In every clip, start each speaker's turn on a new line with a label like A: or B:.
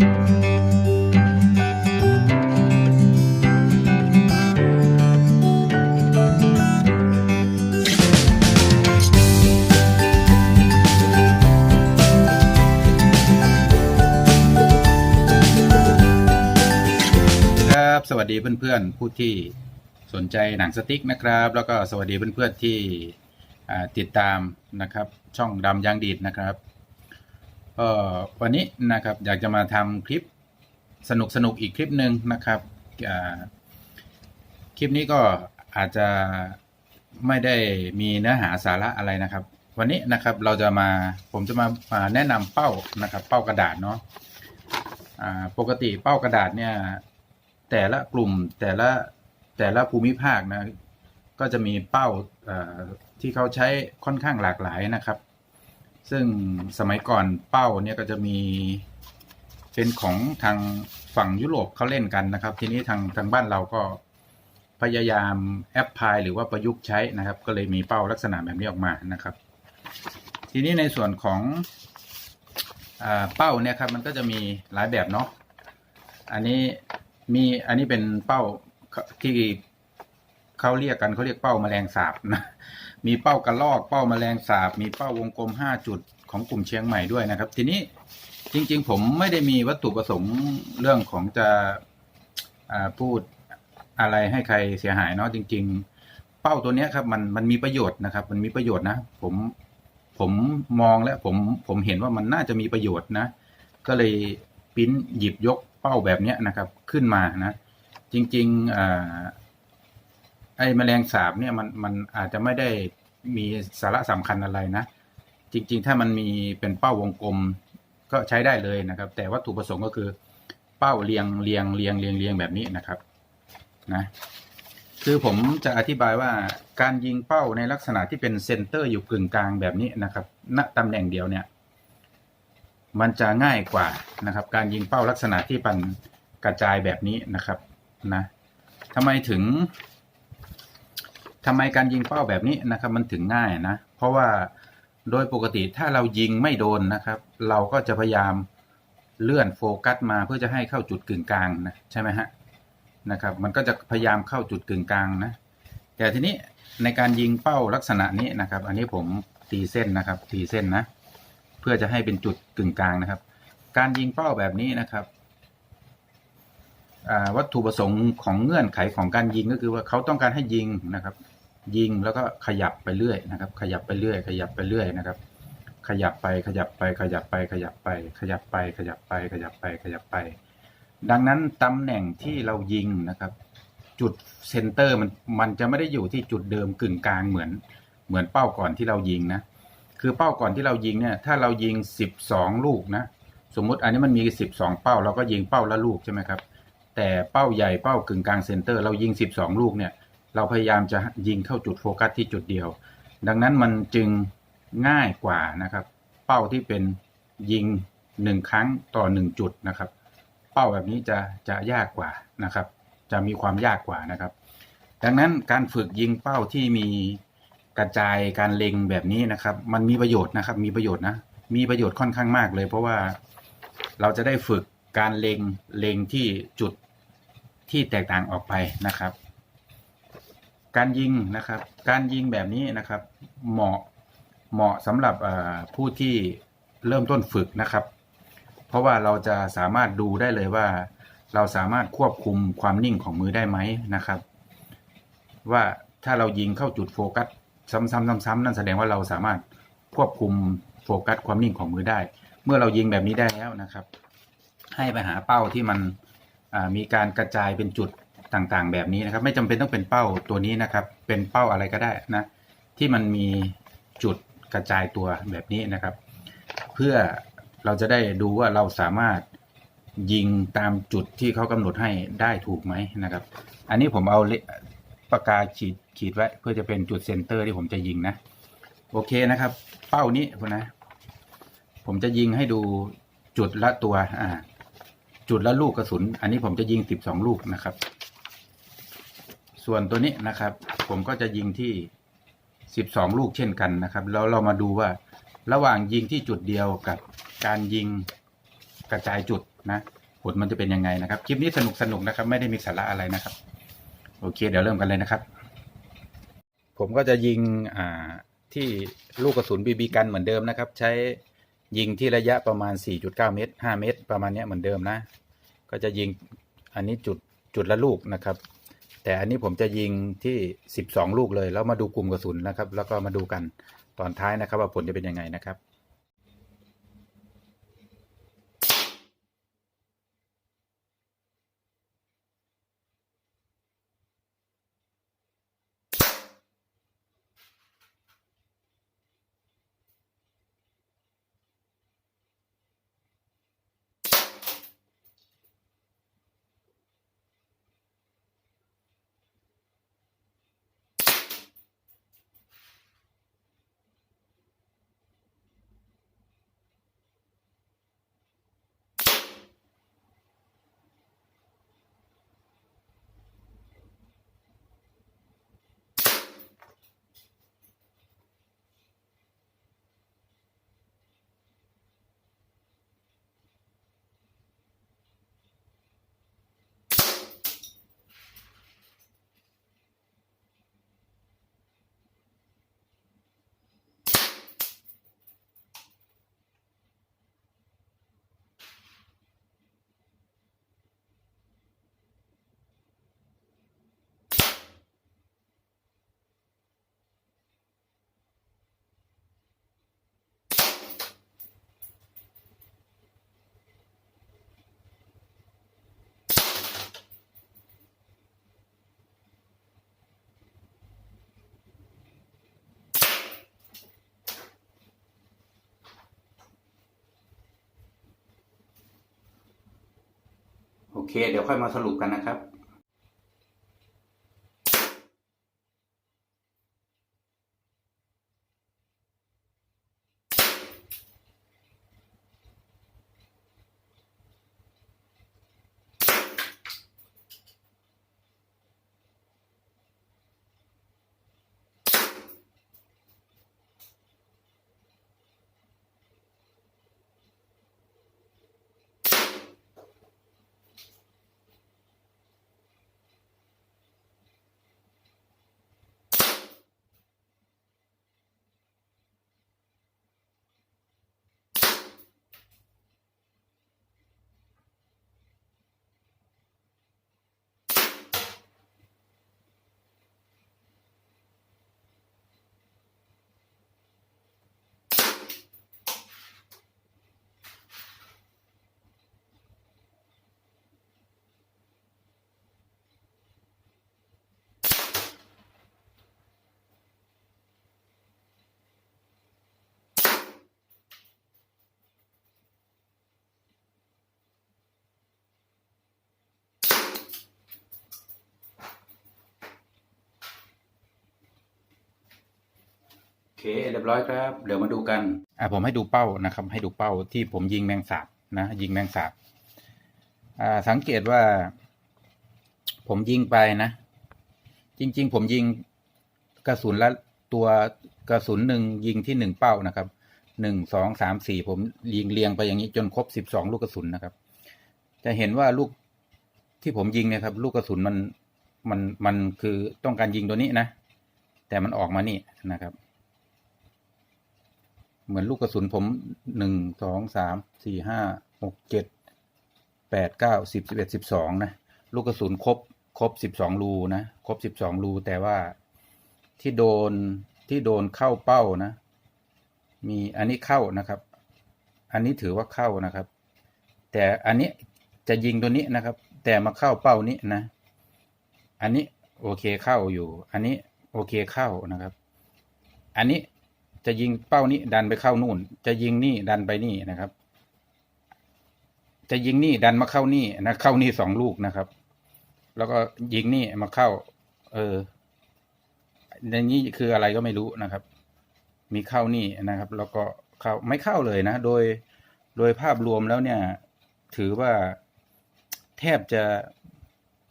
A: ครับสวัสดีเพื่อนๆผู้ที่สนใจหนังสติ๊กนะครับ แล้วก็สวัสดีเพื่อนๆที่อ่ติดตามนะครับ ช่องดำยางดีดนะครับ ก็วันนี้นะครับอยากจะมาทำคลิปสนุกสนุกๆอีกคลิปหนึ่งนะครับคลิปนี้ก็อาจจะไม่ได้มีเนื้อหาสาระอะไรนะครับ วันนี้นะครับเราจะมาผมจะมามาแนะนำเป้านะครับ เป้ากระดาษเนาะอ่าปกติเป้ากระดาษเนี่ยแต่ละกลุ่มแต่ละแต่ละภูมิภาคนะก็จะมีเป้าที่เขาใช้ค่อนข้างหลากหลายนะครับ ซึ่งสมัยก่อนเป้าเนี่ยก็จะมีเป็นของทางฝั่งยุโรปเขาเล่นกันนะครับ ทีนี้ทางทางบ้านเราก็พยายามแอปพลายหรือว่าประยุกต์ใช้นะครับ ก็เลยมีเป้าลักษณะแบบนี้ออกมานะครับ ทีนี้ในส่วนของอเป้าเนี่ยครับมันก็จะมีหลายแบบเนาะอันนี้มีอันนี้เป็นเป้าที่เขาเรียกกันเขาเรียกเป้าแมลงสาบนะ มีเป้ากระลอกเป้าแมลงสาบ มีเป้าวงกลมห้าจุดของกลุ่มเชียงใหม่ด้วยนะครับ ทีนี้จริง ๆ ผมไม่ได้มีวัตถุประสงค์เรื่องของจะพูดอะไรให้ใครเสียหายเนาะจริง ๆ เป้าตัวเนี้ยครับ มันมันมีประโยชน์นะครับ มันมีประโยชน์นะ ผมผมมองแล้วผมผมเห็นว่ามันน่าจะมีประโยชน์นะ ก็เลยปิ้นหยิบยกเป้าแบบเนี้ยนะครับ ขึ้นมานะ จริงๆอ่า ไอ้แมลงสาบเนี่ยมันมันอาจจะไม่ได้มีสาระสำคัญอะไรนะ จริง ๆ ถ้ามันมีเป็นเป้าวงกลมก็ใช้ได้เลยนะครับ แต่วัตถุประสงค์ก็คือเป้าเรียงเรียงเรียงเรียงเรียงแบบนี้นะครับนะคือผมจะอธิบายว่าการยิงเป้าในลักษณะที่เป็นเซนเตอร์อยู่กึ่งกลางแบบนี้นะครับ ณตำแหน่งเดียวเนี่ย มันจะง่ายกว่านะครับ การยิงเป้าลักษณะที่มันกระจายแบบนี้นะครับนะทำไมถึง ทำไมการยิงเป้าแบบนี้นะครับมันถึงง่ายนะ เพราะว่าโดยปกติถ้าเรายิงไม่โดนนะครับ เราก็จะพยายามเลื่อนโฟกัสมาเพื่อจะให้เข้าจุดกึ่งกลางนะใช่ไหมฮะนะครับ มันก็จะพยายามเข้าจุดกึ่งกลางนะแต่ทีนี้ในการยิงเป้าลักษณะนี้นะครับ อันนี้ผมตีเส้นนะครับ ตีเส้นนะ เพื่อจะให้เป็นจุดกึ่งกลางนะครับ การยิงเป้าแบบนี้นะครับวัตถุประสงค์ของเงื่อนไขของการยิงก็คือว่าเขาต้องการให้ยิงนะครับ ยิงแล้วก็ขยับไปเรื่อยนะครับ ขยับไปเรื่อย ขยับไปเรื่อยนะครับ ขยับไปขยับไปขยับไปขยับไป ขยับไปขยับไปขยับไปขยับไป ดังนั้นตำแหน่งที่เรายิงนะครับ จุดเซนเตอร์มันมันจะไม่ได้อยู่ที่จุดเดิมกึ่งกลางเหมือน เหมือนเป้าก่อนที่เรายิงนะคือเป้าก่อนที่เรายิงเนี่ยถ้าเรายิงสิบสองลูกนะสมมุติอันนี้มันมีสิบสองเป้าเราก็ยิงเป้าละลูกใช่ไหมครับแต่เป้าใหญ่เป้ากึ่งกลางเซนเตอร์ เรายิงสิบสองลูกเนี่ย เราพยายามจะยิงเข้าจุดโฟกัสที่จุดเดียว ดังนั้นมันจึงง่ายกว่านะครับ เป้าที่เป็นยิงหนึ่งครั้งต่อหนึ่งจุดนะครับ เป้าแบบนี้จะจะยากกว่านะครับ จะมีความยากกว่านะครับ ดังนั้นการฝึกยิงเป้าที่มีกระจายการเล็งแบบนี้นะครับ มันมีประโยชน์นะครับ มีประโยชน์นะ มีประโยชน์ค่อนข้างมากเลย เพราะว่าเราจะได้ฝึกการเล็งเล็งที่จุดที่แตกต่างออกไปนะครับ การยิงนะครับ การยิงแบบนี้นะครับ เหมาะเหมาะสำหรับผู้ที่เริ่มต้นฝึกนะครับ เพราะว่าเราจะสามารถดูได้เลยว่า เราสามารถควบคุมความนิ่งของมือได้ไหมนะครับ ว่าถ้าเรายิงเข้าจุดโฟกัสซ้ำๆซ้ำๆนั่นแสดงว่าเราสามารถควบคุมโฟกัสความนิ่งของมือได้ เมื่อเรายิงแบบนี้ได้แล้วนะครับ ให้ไปหาเป้าที่มันมีการกระจายเป็นจุด ต่างๆ แบบนี้นะครับ ไม่จำเป็นต้องเป็นเป้าตัวนี้นะครับ เป็นเป้าอะไรก็ได้นะ ที่มันมีจุดกระจายตัวแบบนี้นะครับ เพื่อเราจะได้ดูว่าเราสามารถยิงตามจุดที่เขากำหนดให้ได้ถูกไหมนะครับ อันนี้ผมเอาปากกาขีดขีดไว้ เพื่อจะเป็นจุดเซนเตอร์ที่ผมจะยิงนะ โอเคนะครับ เป้านี้คุณนะ ผมจะยิงให้ดูจุดละตัวอ่าจุดละลูกกระสุน อันนี้ผมจะยิงสิบสองลูกนะครับ ส่วนตัวนี้นะครับ ผมก็จะยิงที่สิบสองลูกเช่นกันนะครับ แล้วเรามาดูว่าระหว่างยิงที่จุดเดียวกับการยิงกระจายจุดนะผลมันจะเป็นยังไงนะครับ คลิปนี้สนุกสนุกนะครับ ไม่ได้มีสาระอะไรนะครับ โอเค เดี๋ยวเริ่มกันเลยนะครับ ผมก็จะยิงอ่าที่ลูกกระสุนบีบีกันเหมือนเดิมนะครับ ใช้ยิงที่ระยะประมาณ 4.9 เมตร 5 เมตร ประมาณเนี้ยเหมือนเดิมนะ ก็จะยิงอันนี้จุดจุดละลูกนะครับ แต่อันนี้ผมจะยิงที่ 12 ลูกเลย แล้วมาดูกลุ่มกระสุนนะครับ แล้วก็มาดูกันตอนท้ายนะครับ ว่าผลจะเป็นยังไงนะครับ โอเค เดี๋ยวค่อยมาสรุปกันนะครับ เคเรียบร้อยครับ เดี๋ยวมาดูกันอะผมให้ดูเป้านะครับ ให้ดูเป้าที่ผมยิงแมงสาบนะ ยิงแมงสาบอ่าสังเกตว่า ผมยิงไปนะ จริง ๆ ผมยิงกระสุนละตัวกระสุนหนึ่งยิงที่หนึ่งเป้านะครับหนึ่งสองสามสี่ผมยิงเรียงไปอย่างนี้จนครบสิบสองลูกกระสุนนะครับ จะเห็นว่าลูกที่ผมยิงเนี่ยครับ ลูกกระสุนมันมันมันคือต้องการยิงตัวนี้นะ แต่มันออกมานี่นะครับ เหมือนลูกกระสุนผมหนึ่งสองสามสี่ห้าหกเจ็ดแปดเก้าสิบสิบเอ็ดสิบสองนะ ลูกกระสุนครบครบสิบสองรูนะ ครบสิบสองรูแต่ว่าที่โดนที่โดนเข้าเป้านะ มีอันนี้เข้านะครับ อันนี้ถือว่าเข้านะครับ แต่อันนี้จะยิงตัวนี้นะครับ แต่มาเข้าเป้านี้นะ อันนี้โอเคเข้าอยู่ อันนี้โอเคเข้านะครับ อันนี้ จะยิงเป้านี้ ดันไปเข้านู่น จะยิงนี่ดันไปนี่นะครับ จะยิงนี่ดันมาเข้านี่นะเข้านี่สองลูกนะครับ แล้วก็ยิงนี่มาเข้า เออในนี้คืออะไรก็ไม่รู้นะครับ มีเข้านี่นะครับ แล้วก็เข้าไม่เข้าเลยนะ โดยโดยภาพรวมแล้วเนี่ย ถือว่าแทบจะ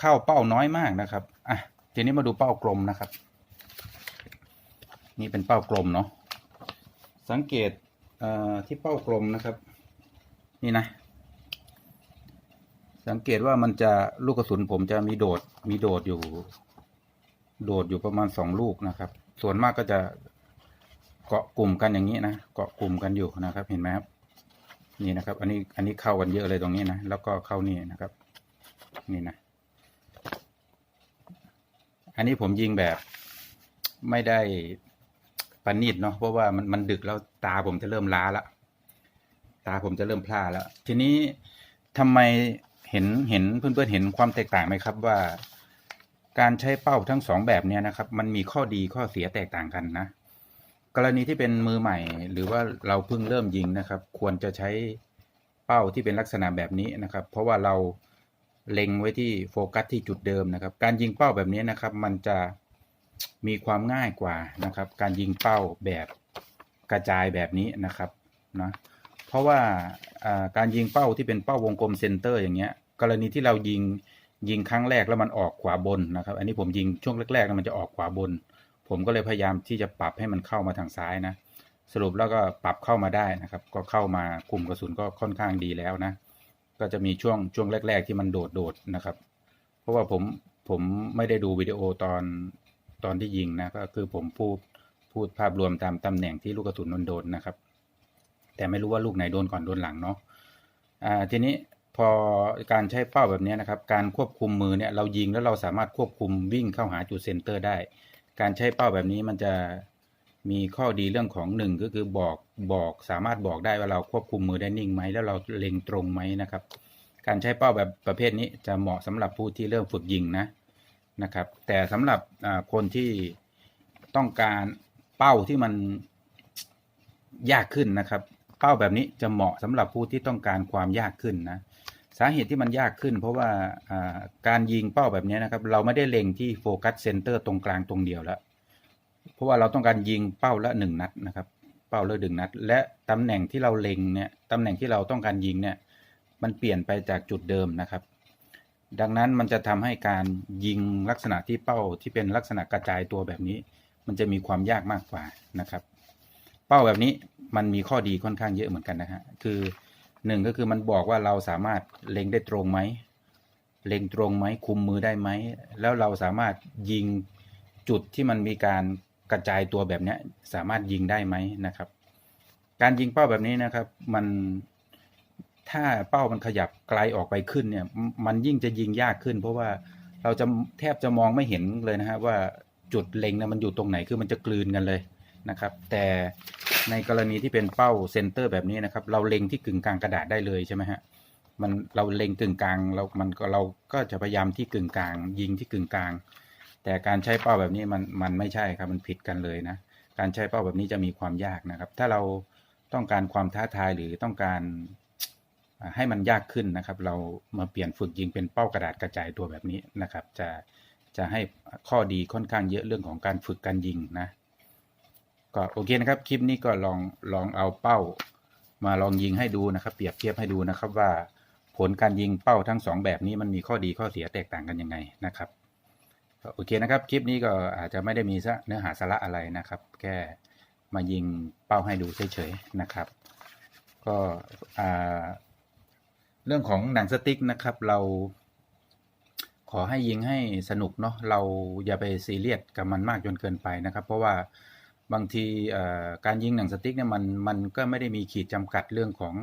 A: เข้าเป้าน้อยมากนะครับ อะ ทีนี้มาดูเป้ากลมนะครับ นี่เป็นเป้ากลมเนาะ สังเกตเที่เป้ากลมนะครับ นี่นะ สังเกตว่ามันจะลูกกระสุนผมจะมีโดด มีโดดอยู่ โดดอยู่ประมาณสองลูกนะครับ ส่วนมากก็จะเกาะกลุ่มกันอย่างนี้นะเกาะกลุ่มกันอยู่นะครับ เห็นไหมครับ นี่นะครับ อันนี้อันนี้เข้ากันเยอะเลยตรงนี้นะแล้วก็เข้านี่นะครับ นี่นะ อันนี้ผมยิงแบบไม่ได้ ประณีตเนาะเพราะว่ามันมันดึกแล้วตาผมจะเริ่มล้าละตาผมจะเริ่มพลาแล้ว ทีนี้ทำไมเห็นเห็นเพื่อนๆเห็นความแตกต่างไหมครับว่า การใช้เป้าทั้งสองแบบเนี้ยนะครับ มันมีข้อดีข้อเสียแตกต่างกันนะกรณีที่เป็นมือใหม่ หรือว่าเราเพิ่งเริ่มยิงนะครับ ควรจะใช้เป้าที่เป็นลักษณะแบบนี้นะครับ เพราะว่าเราเล็งไว้ที่โฟกัสที่จุดเดิมนะครับ การยิงเป้าแบบนี้นะครับ มันจะ มีความง่ายกว่านะครับ การยิงเป้าแบบกระจายแบบนี้นะครับนะเพราะว่าการยิงเป้าที่เป็นเป้าวงกลมเซนเตอร์อย่างเงี้ย กรณีที่เรายิงยิงครั้งแรกแล้วมันออกขวาบนนะครับ อันนี้ผมยิงช่วงแรกๆแล้วมันจะออกขวาบน ผมก็เลยพยายามที่จะปรับให้มันเข้ามาทางซ้ายนะ สรุปแล้วก็ปรับเข้ามาได้นะครับ ก็เข้ามากลุ่มกระสุนก็ค่อนข้างดีแล้วนะ ก็จะมีช่วงช่วงแรก ๆ ที่มันโดดโดดนะครับ เพราะว่าผมผมไม่ได้ดูวิดีโอตอน ตอนที่ยิงนะก็คือผมพูดพูดภาพรวมตามตำแหน่งที่ลูกกระสุนมันโดนนะครับ แต่ไม่รู้ว่าลูกไหนโดนก่อนโดนหลังเนาะอ่าทีนี้พอการใช้เป้าแบบนี้นะครับ การควบคุมมือเนี่ยเรายิงแล้วเราสามารถควบคุมวิ่งเข้าหาจุดเซนเตอร์ได้ การใช้เป้าแบบนี้มันจะมีข้อดีเรื่องของหนึ่งก็คือบอกบอกสามารถบอกได้ว่าเราควบคุมมือได้นิ่งไหมแล้วเราเล็งตรงไหมนะครับ การใช้เป้าแบบประเภทนี้จะเหมาะสำหรับผู้ที่เริ่มฝึกยิงนะ นะครับ แต่สำหรับคนที่ต้องการเป้าที่มันยากขึ้นนะครับ เป้าแบบนี้จะเหมาะสำหรับผู้ที่ต้องการความยากขึ้นนะสาเหตุที่มันยากขึ้น เพราะว่าอ่าการยิงเป้าแบบนี้นะครับ เราไม่ได้เล็งที่โฟกัสเซนเตอร์ตรงกลางตรงเดียวแล้ว เพราะว่าเราต้องการยิงเป้าละหนึ่งนัดนะครับ เป้าละหนึ่งนัด และตำแหน่งที่เราเล็งเนี่ยตำแหน่งที่เราต้องการยิงเนี่ย มันเปลี่ยนไปจากจุดเดิมนะครับ ดังนั้นมันจะทำให้การยิงลักษณะที่เป้าที่เป็นลักษณะกระจายตัวแบบนี้ มันจะมีความยากมากกว่านะครับ เป้าแบบนี้มันมีข้อดีค่อนข้างเยอะเหมือนกันนะฮะคือหนึ่งก็คือมันบอกว่าเราสามารถเล็งได้ตรงไหมเล็งตรงไหมคุมมือได้ไหมแล้วเราสามารถยิงจุดที่มันมีการกระจายตัวแบบนี้สามารถยิงได้ไหมนะครับ การยิงเป้าแบบนี้นะครับ มัน ถ้าเป้ามันขยับไกลออกไปขึ้นเนี่ย มันยิ่งจะยิงยากขึ้น เพราะว่าเราจะแทบจะมองไม่เห็นเลยนะฮะว่าจุดเล็งนะมันอยู่ตรงไหนคือมันจะกลืนกันเลยนะครับ แต่ในกรณีที่เป็นเป้าเซนเตอร์แบบนี้นะครับ เราเล็งที่กึ่งกลางกระดาษได้เลยใช่ไหมฮะมันเราเล็งกึ่งกลางเรา มันเราก็จะพยายามที่กึ่งกลาง ยิงที่กึ่งกลาง แต่การใช้เป้าแบบนี้มันมันไม่ใช่ครับมันผิดกันเลยนะการใช้เป้าแบบนี้จะมีความยากนะครับ ถ้าเราต้องการความท้าทายหรือต้องการ ให้มันยากขึ้นนะครับ เรามาเปลี่ยนฝึกยิงเป็นเป้ากระดาษกระจายตัวแบบนี้นะครับ จะจะให้ข้อดีค่อนข้างเยอะเรื่องของการฝึกการยิงนะก็โอเคนะครับคลิปนี้ก็ลองลองเอาเป้า มาลองยิงให้ดูนะครับ เปรียบเทียบให้ดูนะครับว่าผลการยิงเป้าทั้งสองแบบนี้มันมีข้อดีข้อเสียแตกต่างกันยังไงนะครับโอเคนะครับคลิปนี้ก็อาจจะไม่ได้มีเนื้อหาสาระอะไรนะครับ แค่มายิงเป้าให้ดูเฉยๆนะครับ ก็อ่า เรื่องของหนังสติ๊กนะครับ เราขอให้ยิงให้สนุกเนาะเราอย่าไปซีเรียสกับมันมากจนเกินไปนะครับ เพราะว่าบางทีการยิงหนังสติ๊กเนี่ยมันมันก็ไม่ได้มีขีดจำกัดเรื่องของ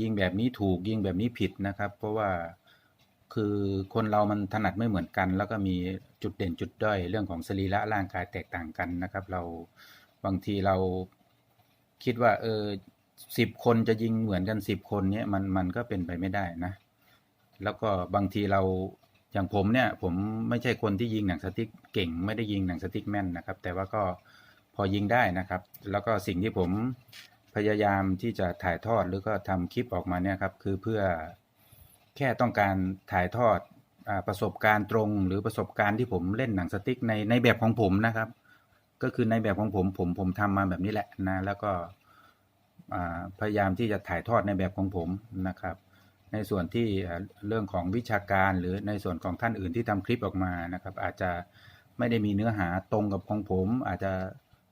A: ยิงแบบนี้ถูกยิงแบบนี้ผิดนะครับ เพราะว่าคือคนเรามันถนัดไม่เหมือนกัน แล้วก็มีจุดเด่นจุดด้อยเรื่องของสรีระร่างกายแตกต่างกันนะครับ เราบางทีเราคิดว่าเออ สิบคนจะยิงเหมือนกันสิบคนเนี่ยมันมันก็เป็นไปไม่ได้นะ แล้วก็บางทีเราอย่างผมเนี่ย ผมไม่ใช่คนที่ยิงหนังสติ๊กเก่ง ไม่ได้ยิงหนังสติ๊กแม่นนะครับ แต่ว่าก็พอยิงได้นะครับ แล้วก็สิ่งที่ผมพยายามที่จะถ่ายทอดหรือก็ทำคลิปออกมาเนี่ยครับคือเพื่อแค่ต้องการถ่ายทอดอประสบการณ์ตรง หรือประสบการณ์ที่ผมเล่นหนังสติ๊กในในแบบของผมนะครับ ก็คือในแบบของผมผมผมทำมาแบบนี้แหละนะแล้วก็ พยายามที่จะถ่ายทอดในแบบของผมนะครับ ในส่วนที่เรื่องของวิชาการหรือในส่วนของท่านอื่นที่ทำคลิปออกมานะครับ อาจจะไม่ได้มีเนื้อหาตรงกับของผม อาจจะ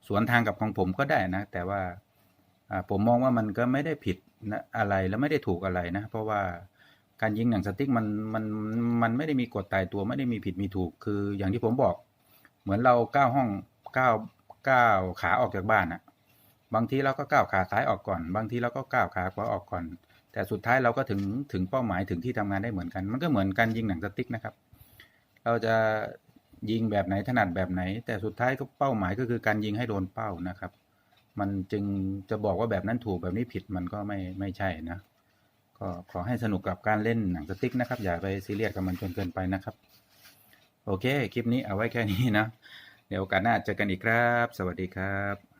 A: สวนทางกับของผมก็ได้นะ แต่ว่าอ่าผมมองว่ามันก็ไม่ได้ผิดนะอะไรและไม่ได้ถูกอะไรนะ เพราะว่าการยิงหนังสติ๊กมันมันมันไม่ได้มีกฎตายตัวไม่ได้มีผิดมีถูก คืออย่างที่ผมบอก เหมือนเราก้าวห้องก้าวก้าวขาออกจากบ้านอะ บางทีเราก็ก้าวขาซ้ายออกก่อน บางทีเราก็ก้าวขาขวาออกก่อน แต่สุดท้ายเราก็ถึงถึงเป้าหมายถึงที่ทำงานได้เหมือนกัน มันก็เหมือนการยิงหนังสติ๊กนะครับ เราจะยิงแบบไหนถนัดแบบไหน แต่สุดท้ายก็เป้าหมายก็คือการยิงให้โดนเป้านะครับ มันจึงจะบอกว่าแบบนั้นถูกแบบนี้ผิดมันก็ไม่ไม่ใช่นะ ก็ขอให้สนุกกับการเล่นหนังสติ๊กนะครับ อย่าไปซีเรียสกับมันจนเกินไปนะครับ โอเค คลิปนี้เอาไว้แค่นี้นะ เดี๋ยวโอกาสหน้าเจอกันอีกครับ สวัสดีครับ